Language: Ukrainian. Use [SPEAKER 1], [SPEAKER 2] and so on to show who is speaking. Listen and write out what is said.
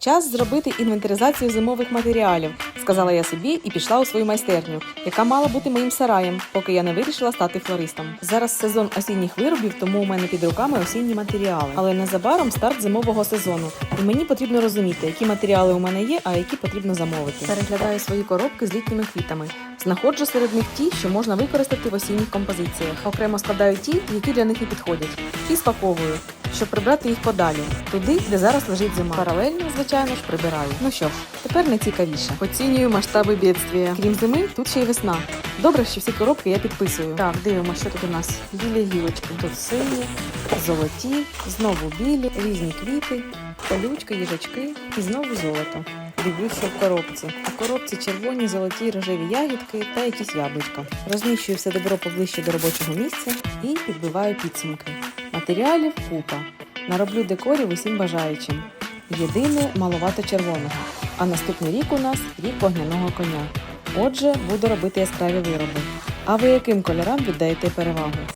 [SPEAKER 1] Час зробити інвентаризацію зимових матеріалів, сказала я собі і пішла у свою майстерню, яка мала бути моїм сараєм, поки я не вирішила стати флористом. Зараз сезон осінніх виробів, тому у мене під руками осінні матеріали. Але незабаром старт зимового сезону, і мені потрібно розуміти, які матеріали у мене є, а які потрібно замовити. Переглядаю свої коробки з літніми квітами. Знаходжу серед них ті, що можна використати в осінніх композиціях. Окремо складаю ті, які для них не підходять, і спаковую, щоб прибрати їх подалі, туди, де зараз лежить зима. Паралельно, звичайно ж, прибираю. Ну що ж, тепер найцікавіше. Оцінюю масштаби бідствія. Крім зими, тут ще й весна. Добре, що всі коробки я підписую. Так, дивимося, що тут у нас. Білі гілочки. Тут сині, золоті, знову білі, різні квіти, колючки, їжачки і знову золото. Дивлюсь, що в коробці. У коробці червоні, золоті, рожеві ягідки та якісь яблучка. Розміщую все добро поближче до робочого місця і підбиваю підсумки. Матеріалів купа. Нароблю декорів усім бажаючим. Єдине маловато червоного. А наступний рік у нас рік вогняного коня. Отже, буду робити яскраві вироби. А ви яким кольорам віддаєте перевагу?